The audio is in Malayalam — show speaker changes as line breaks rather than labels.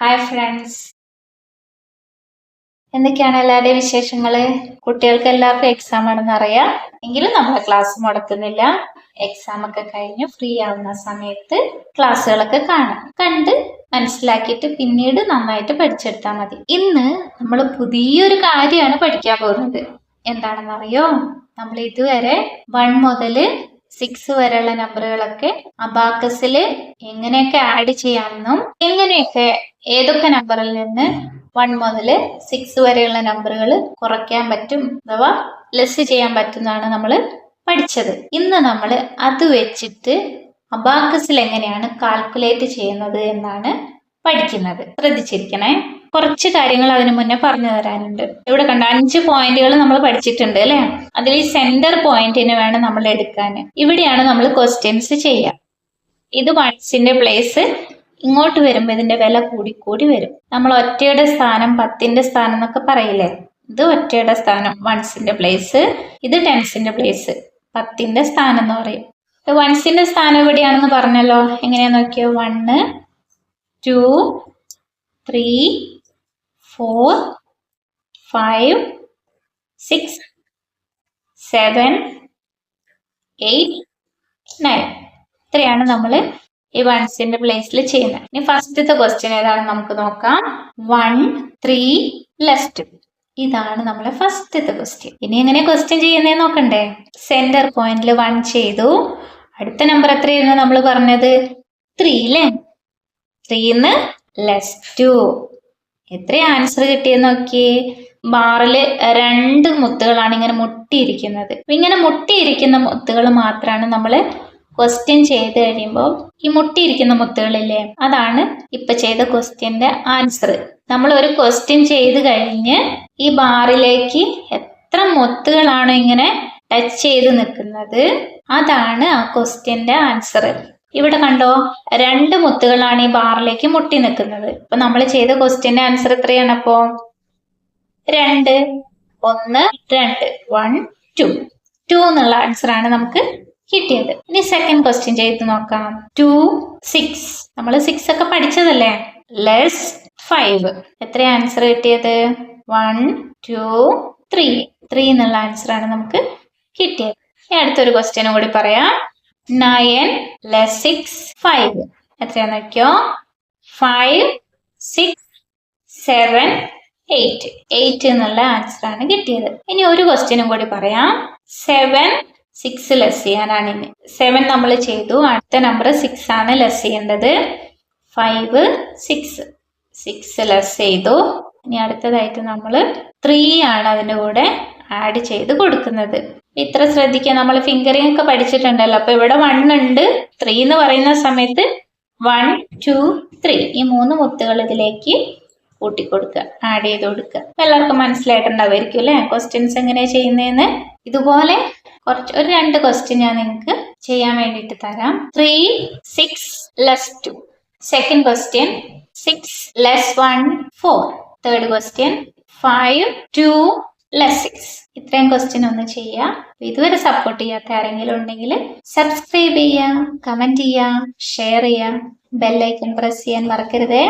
ഹായ് ഫ്രണ്ട്സ് എന്തൊക്കെയാണ് എല്ലാവരുടെയും വിശേഷങ്ങൾ കുട്ടികൾക്ക് എല്ലാവർക്കും എക്സാം ആണെന്ന് അറിയാം. എങ്കിലും നമ്മളെ ക്ലാസ് മുടക്കുന്നില്ല. എക്സാം ഒക്കെ കഴിഞ്ഞ് ഫ്രീ ആവുന്ന സമയത്ത് ക്ലാസ്സുകളൊക്കെ കാണാം. കണ്ട് മനസ്സിലാക്കിയിട്ട് പിന്നീട് നന്നായിട്ട് പഠിച്ചെടുത്താൽ മതി. ഇന്ന് നമ്മൾ പുതിയൊരു കാര്യമാണ് പഠിക്കാൻ പോകുന്നത്. എന്താണെന്നറിയോ? നമ്മൾ ഇതുവരെ വൺ മുതൽ സിക്സ് വരെയുള്ള നമ്പറുകളൊക്കെ അബാക്കസിൽ എങ്ങനെയൊക്കെ ആഡ് ചെയ്യാമെന്നും എങ്ങനെയൊക്കെ ഏതൊക്കെ നമ്പറിൽ നിന്ന് വൺ മുതൽ സിക്സ് വരെയുള്ള നമ്പറുകൾ കുറയ്ക്കാൻ പറ്റും അഥവാ ലെസ് ചെയ്യാൻ പറ്റുന്നതാണ് നമ്മൾ പഠിച്ചത്. ഇന്ന് നമ്മൾ അത് വെച്ചിട്ട് അബാക്കസിൽ എങ്ങനെയാണ് കാൽക്കുലേറ്റ് ചെയ്യുന്നത് എന്നാണ് പഠിക്കുന്നത്. ശ്രദ്ധിച്ചിരിക്കണേ. കുറച്ച് കാര്യങ്ങൾ അതിനു മുന്നേ പറഞ്ഞു തരാനുണ്ട്. ഇവിടെ കണ്ട? അഞ്ച് പോയിന്റുകൾ നമ്മൾ പഠിച്ചിട്ടുണ്ട് അല്ലെ? അതിൽ ഈ സെന്റർ പോയിന്റിന് വേണം നമ്മൾ എടുക്കാൻ. ഇവിടെയാണ് നമ്മൾ ക്വസ്റ്റ്യൻസ് ചെയ്യുക. ഇത് വൺസിന്റെ പ്ലേസ് ഇങ്ങോട്ട് വരുമ്പോൾ ഇതിന്റെ വില കൂടി കൂടി വരും. നമ്മൾ ഒറ്റയുടെ സ്ഥാനം പത്തിന്റെ സ്ഥാനം എന്നൊക്കെ പറയില്ലേ? ഇത് ഒറ്റയുടെ സ്ഥാനം വൺസിന്റെ പ്ലേസ് ഇത് ടെൻസിന്റെ പ്ലേസ് പത്തിന്റെ സ്ഥാനം എന്ന് പറയും. വൺസിന്റെ സ്ഥാനം എവിടെയാണെന്ന് പറഞ്ഞല്ലോ? എങ്ങനെയാ നോക്കിയോ? One two three four five six seven eight nine ഇത്രയാണ് നമ്മൾ ഈ വൺസിന്റെ പ്ലേസിൽ ചെയ്യുന്നത്. ഇനി ഫസ്റ്റത്തെ ക്വസ്റ്റ്യൻ ഏതാണെന്ന് നമുക്ക് നോക്കാം. വൺ ത്രീ ലെഫ്റ്റ് ഇതാണ് നമ്മളെ ഫസ്റ്റത്തെ ക്വസ്റ്റ്യൻ ഇനി എങ്ങനെ ക്വസ്റ്റ്യൻ ചെയ്യുന്നേ നോക്കണ്ടേ? സെന്റർ പോയിന്റിൽ വൺ ചെയ്തു. അടുത്ത നമ്പർ എത്രയായിരുന്നു നമ്മൾ പറഞ്ഞത്? ത്രീ അല്ലേ ത്രീന്ന് ലെസ് ടു എത്ര ആൻസർ കിട്ടിയെന്ന് നോക്കിയേ. ബാറിൽ രണ്ട് മുത്തുകളാണ് ഇങ്ങനെ മുട്ടിയിരിക്കുന്നത്. ഇങ്ങനെ മുട്ടിയിരിക്കുന്ന മുത്തുകൾ മാത്രമാണ് നമ്മൾ ക്വസ്റ്റ്യൻ ചെയ്ത് കഴിയുമ്പോൾ ഈ മുട്ടിയിരിക്കുന്ന മുത്തുകളില്ലേ അതാണ് ഇപ്പൊ ചെയ്ത ക്വസ്റ്റ്യന്റെ ആൻസർ നമ്മൾ ഒരു ക്വസ്റ്റ്യൻ ചെയ്ത് കഴിഞ്ഞ് ഈ ബാറിലേക്ക് എത്ര മുത്തുകളാണോ ഇങ്ങനെ ടച്ച് ചെയ്ത് നിൽക്കുന്നത്? അതാണ് ആ ക്വസ്റ്റ്യന്റെ ആൻസർ ഇവിടെ കണ്ടോ രണ്ട് മുത്തുകളാണ് ഈ ബാറിലേക്ക് മുട്ടി നിൽക്കുന്നത്. ഇപ്പൊ നമ്മൾ ചെയ്ത ക്വസ്റ്റ്യന്റെ ആൻസർ എത്രയാണ് അപ്പോ? രണ്ട് ഒന്ന് രണ്ട് വൺ ടു ടു എന്നുള്ള ആൻസർ ആണ് നമുക്ക് കിട്ടിയത്. ഇനി സെക്കൻഡ് ക്വസ്റ്റ്യൻ ചെയ്ത് നോക്കാം. ടു സിക്സ് നമ്മൾ സിക്സ് ഒക്കെ പഠിച്ചതല്ലേ? ലെസ് ഫൈവ് എത്ര ആൻസർ കിട്ടിയത്? വൺ ടു ത്രീ ത്രീ എന്നുള്ള ആൻസർ ആണ് നമുക്ക് കിട്ടിയത്. ഇനി അടുത്തൊരു ക്വസ്റ്റ്യനും കൂടി പറയാം. നയൻ ലെസ് സിക്സ് ഫൈവ് എത്രയാന്ന് നോക്കിയോ? Five six seven eight eight എന്നുള്ള ആൻസർ ആണ് കിട്ടിയത്. ഇനി ഒരു ക്വസ്റ്റ്യനും കൂടി പറയാം. സെവൻ സിക്സ് ലെസ് ചെയ്യാനാണ് ഇനി. സെവൻ നമ്മൾ ചെയ്തു. അടുത്ത നമ്പർ സിക്സ് ആണ് ലെസ് ചെയ്യേണ്ടത് ഫൈവ് സിക്സ് സിക്സ് ലെസ് ചെയ്തു. ഇനി അടുത്തതായിട്ട് നമ്മൾ ത്രീ ആണ് അതിന്റെ കൂടെ ആഡ് ചെയ്ത് കൊടുക്കുന്നത്. ഇത്ര ശ്രദ്ധിക്കുക. നമ്മൾ ഫിംഗറിംഗ് ഒക്കെ പഠിച്ചിട്ടുണ്ടല്ലോ. അപ്പൊ ഇവിടെ വൺ ഉണ്ട്. ത്രീ എന്ന് പറയുന്ന സമയത്ത് വൺ ടു ത്രീ ഈ മൂന്ന് മുത്തുകൾ ഇതിലേക്ക് കൂട്ടിക്കൊടുക്കുക. ആഡ് ചെയ്ത് കൊടുക്കുക. എല്ലാവർക്കും മനസ്സിലായിട്ടുണ്ടാവുമായിരിക്കും അല്ലേ? ക്വസ്റ്റ്യൻസ് എങ്ങനെയാണ് ചെയ്യുന്നതെന്ന്? ഇതുപോലെ കുറച്ച് ഒരു രണ്ട് ക്വസ്റ്റ്യൻ ഞാൻ നിങ്ങൾക്ക് ചെയ്യാൻ വേണ്ടിയിട്ട് തരാം. Three six less two second question six less one four third question five two less six ഇത്രയും ക്വസ്റ്റ്യൻ ഒന്ന് ചെയ്യാം. ഇതുവരെ സപ്പോർട്ട് ചെയ്യാത്ത ആരെങ്കിലും ഉണ്ടെങ്കിൽ സബ്സ്ക്രൈബ് ചെയ്യുക കമന്റ് ചെയ്യുക ഷെയർ ചെയ്യുക ബെല്ലൈക്കൺ പ്രസ് ചെയ്യാൻ മറക്കരുതേ.